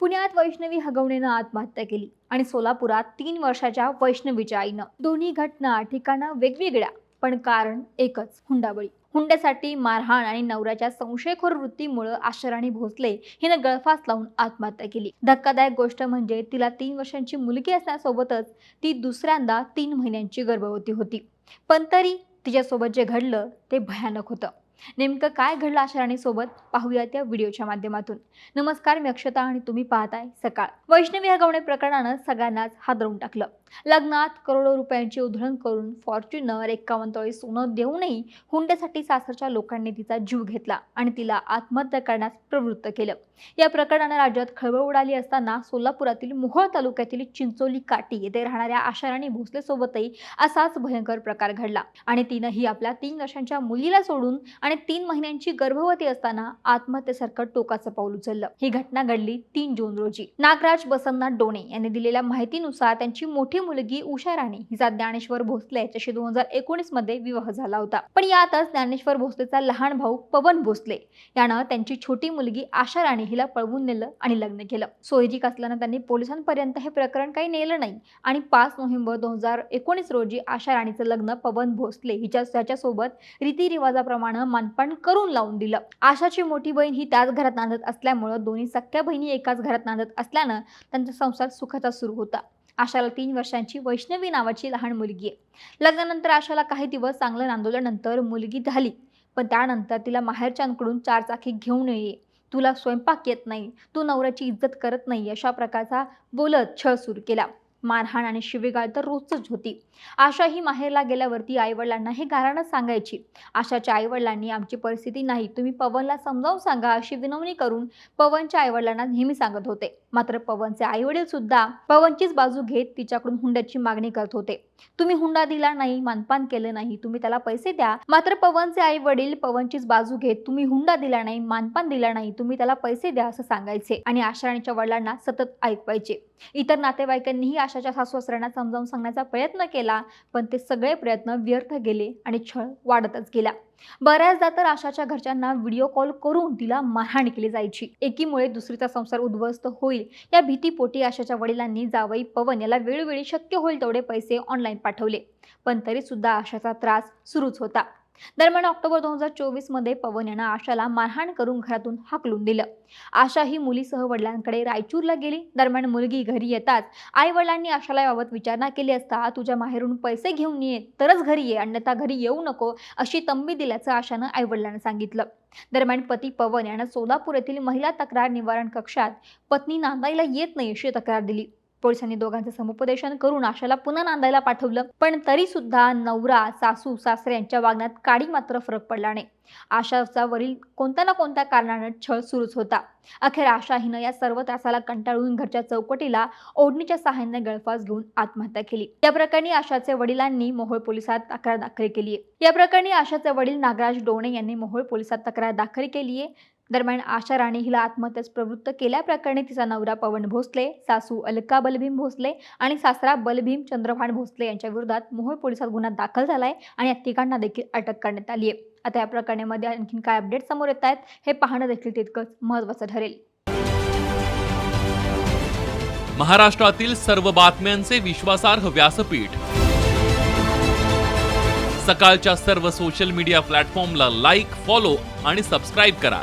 पुण्यात वैष्णवी हगवणेनं आत्महत्या केली आणि सोलापुरात तीन वर्षाच्या वैष्णवीच्या आईनं दोन्ही घटना ठिकाणं वेगवेगळ्या पण कारण एकच हुंडाबळी. हुंड्यासाठी मारहाण आणि नवऱ्याच्या संशयखोर वृत्तीमुळं आशराणी भोसले हिनं गळफास लावून आत्महत्या केली. धक्कादायक गोष्ट म्हणजे तिला तीन वर्षांची मुलगी असण्यासोबतच ती दुसऱ्यांदा तीन महिन्यांची गर्भवती होती. पण तरी तिच्यासोबत जे घडलं ते भयानक होतं. नेमकं काय घडलं आशा सोबत पाहूया त्या व्हिडिओच्या माध्यमातून. नमस्कार मी अक्षता आणि तुम्ही पाहताय सकाळ. वैष्णवी हगवणे प्रकरणानं सगळ्यांनाच हादरवून टाकलं. लग्नात करोडो रुपयांची उधळण करून फॉर्च्युनर एक्कावन्न तोळे सोनं देऊनही हुंड्यासाठी सासरच्या लोकांनी तिचा जीव घेतला आणि तिला आत्महत्या करण्यास प्रवृत्त केलं. या प्रकरणानं राज्यात खळबळ उडाली असताना सोलापुरातील मोहोळ तालुक्यातील चिंचोली काटी येथे राहणाऱ्या आशाराणी भोसलेसोबतही असाच भयंकर प्रकार घडला आणि तिनंही आपल्या तीन वर्षांच्या मुलीला सोडून आणि तीन महिन्यांची गर्भवती असताना आत्महत्येसारखं टोकाचं पाऊल उचललं. ही घटना घडली तीन जून रोजी. नागराज बसन्ना डोणे यांनी दिलेल्या माहितीनुसार त्यांची मोठी मुलगी उषा राणी हिचा ज्ञानेश्वर भोसले याच्याशी दोन हजार एकोणीसमध्ये विवाह झाला होता. पण यातच ज्ञानेश्वर भोसलेचा लहान भाऊ पवन भोसले यानं त्यांची छोटी मुलगी आशा राणी हिला पळवून नेलं आणि लग्न केलं. सोयरीक असल्यानं त्यांनी पोलिसांपर्यंत हे प्रकरण काही नेलं नाही. आणि पाच नोव्हेंबर दोन हजार एकोणीस रोजी आशा राणीचं लग्न पवन भोसले हिच्या त्याच्यासोबत रीतिरिवाजाप्रमाणे मानपान करून लावून दिलं. आशाची मोठी बहीण ही त्याच घरात नांदत असल्यामुळं दोन्ही सख्या बहिणी एकाच घरात नांदत असल्यानं त्यांचा संसार सुखाचा सुरू होता. आशाला तीन वर्षांची वैष्णवी नावाची लहान मुलगी आहे. लग्नानंतर आशाला काही दिवस चांगलं नांदवल्यानंतर मुलगी झाली. पण त्यानंतर तिला माहेरच्यांकडून चार चाकी घेऊ नये तुला स्वयंपाक येत नाही. तू नवऱ्याची इज्जत करत नाही अशा प्रकारचा बोलत छळ सुरू केला. मारहाण आणि शिवीगाळ तर रोजच होती. आशा ही माहेरला गेल्यावरती आईवडिलांना हे गाराणं सांगायची. आशाच्या आईवडिलांनी आमची परिस्थिती नाही. तुम्ही पवनला समजावून सांगा अशी विनवणी करून पवनच्या आईवडिलांना नेहमी सांगत होते. मात्र पवनचे आईवडील सुद्धा पवनचीच बाजू घेत तिच्याकडून हुंड्याची मागणी करत होते. तुम्ही हुंडा दिला नाही मानपान केलं नाही. तुम्ही त्याला पैसे द्या. मात्र पवनचे आई वडील पवनचीच बाजू घेत तुम्ही हुंडा दिला नाही मानपान दिला नाही. तुम्ही त्याला पैसे द्या असं सांगायचे आणि आशाराणीच्या वडिलांना सतत ऐकवायचे. इतर नातेवाईकांनीही आशाच्या सासू सासऱ्यांना समजावून सांगण्याचा प्रयत्न केला पण ते सगळे प्रयत्न व्यर्थ गेले आणि छळ वाढतच गेला. बऱ्याचदा तर आशाच्या घरच्यांना व्हिडिओ कॉल करून तिला मारहाण केली जायची. एकीमुळे दुसरीचा संसार उद्ध्वस्त होईल. या भीतीपोटी आशाच्या वडिलांनी जावई पवन याला वेळोवेळी शक्य होईल तेवढे पैसे ऑनलाईन पाठवले. पण तरी सुद्धा आशाचा त्रास सुरूच होता. दरम्यान ऑक्टोबर दोन हजार चोवीसमध्ये पवन यानं आशाला मारहाण करून घरातून हाकलून दिलं. आशा ही मुलीसह वडिलांकडे रायचूरला गेली. दरम्यान मुलगी घरी येताच आई वडिलांनी आशाला याबाबत विचारणा केली असता तुझ्या माहेरून पैसे घेऊन ये तरच घरी ये अन्यथा घरी येऊ नको अशी तंबी दिल्याचं आशानं आई वडिलांना सांगितलं. दरम्यान पती पवन यानं सोलापूर येथील महिला तक्रार निवारण कक्षात पत्नी नांदायला येत नाही अशी तक्रार दिली. पोलिसांनी दोघांचं समुपदेशन करून आशाला पुन्हा नांदायला पाठवलं. पण तरी सुद्धा नवरा सासू सासरे यांच्या वागण्यात काडी मात्र फरक पडला नाही. आशाचा वरील कोणत्या ना कोणत्या कारणानं छळ सुरूच होता. अखेर आशा हिनं या सर्व त्रासाला कंटाळून घरच्या चौकटीला ओढणीच्या सहाय्याने गळफास घेऊन आत्महत्या केली. या प्रकरणी आशाचे वडिलांनी मोहोळ पोलिसात तक्रार दाखल केली आहे या प्रकरणी आशाचे वडील नागराज डोणे यांनी मोहोळ पोलिसात तक्रार दाखल केली आहे दरम्यान आशा राणी हिला आत्महत्यास प्रवृत्त केल्याप्रकरणी तिचा नवरा पवन भोसले सासू अलका बलभीम भोसले आणि सासरा बलभीम चंद्रभान भोसले यांच्या विरोधात मोहोळ पोलिसात गुन्हा दाखल झालाय आणि या तिघांना देखील अटक करण्यात आली आहे. आता या प्रकरणामध्ये आणखीन काय अपडेट समोर येत आहेत हे पाहणं देखील तितकंच महत्त्वाचं ठरेल. महाराष्ट्रातील सर्व बातम्यांचे विश्वासार्ह व्यासपीठ. सकाळच्या सर्व सोशल मीडिया प्लॅटफॉर्मला लाईक फॉलो आणि सबस्क्राईब करा.